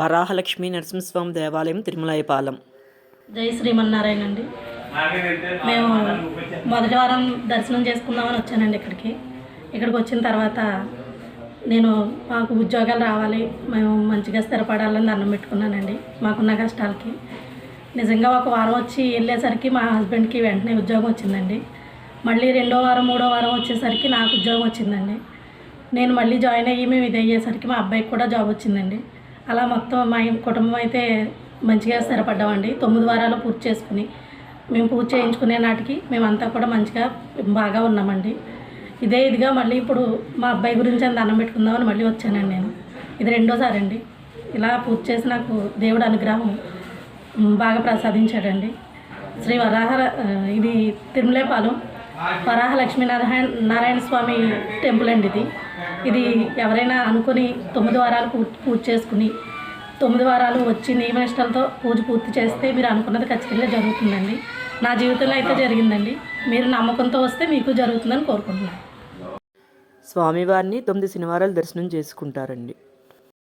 వరాహలక్ష్మి నరసింహస్వామి దేవాలయం తిరుమలయపాలెం జై శ్రీమన్నారాయణ అండి. మేము మొదటి వారం దర్శనం చేసుకుందామని వచ్చానండి ఇక్కడికి. ఇక్కడికి వచ్చిన తర్వాత నేను మాకు ఉద్యోగాలు రావాలి మేము మంచిగా స్థిరపడాలని దండం పెట్టుకున్నానండి మాకున్న కష్టాలకి. నిజంగా ఒక వారం వచ్చి వెళ్ళేసరికి మా హస్బెండ్కి వెంటనే ఉద్యోగం వచ్చిందండి. మళ్ళీ రెండో వారం మూడో వారం వచ్చేసరికి నాకు ఉద్యోగం వచ్చిందండి. నేను మళ్ళీ జాయిన్ అయ్యి మేము ఇది అయ్యేసరికి మా అబ్బాయికి కూడా జాబ్ వచ్చిందండి. అలా మొత్తం మా కుటుంబం అయితే మంచిగా స్థిరపడ్డామండి. తొమ్మిది వారాలు పూర్తి చేసుకుని మేము పూజ చేయించుకునే నాటికి మేమంతా కూడా మంచిగా బాగా ఉన్నామండి. ఇదే ఇదిగా మళ్ళీ ఇప్పుడు మా అబ్బాయి గురించి అని దండం పెట్టుకుందామని మళ్ళీ వచ్చానండి నేను. ఇది రెండోసారి అండి ఇలా పూజ చేసి నాకు దేవుడు అనుగ్రహం బాగా ప్రసాదించాడండి. శ్రీ వరాహ ఇది తిరుమలేపాలెం వరాహ లక్ష్మీనారాయణ నారాయణ స్వామి టెంపుల్ అండి ఇది. ఇది ఎవరైనా అనుకుని తొమ్మిది వారాలు పూజ చేసుకుని తొమ్మిది వారాలు వచ్చి నియమనిష్టలతో పూజ పూర్తి చేస్తే మీరు అనుకున్నది ఖచ్చితంగా జరుగుతుందండి. నా జీవితంలో అయితే జరిగిందండి. మీరు నమ్మకంతో వస్తే మీకు జరుగుతుందని కోరుకుంటున్నాను. స్వామివారిని తొమ్మిది శనివారాలు దర్శనం చేసుకుంటారండి.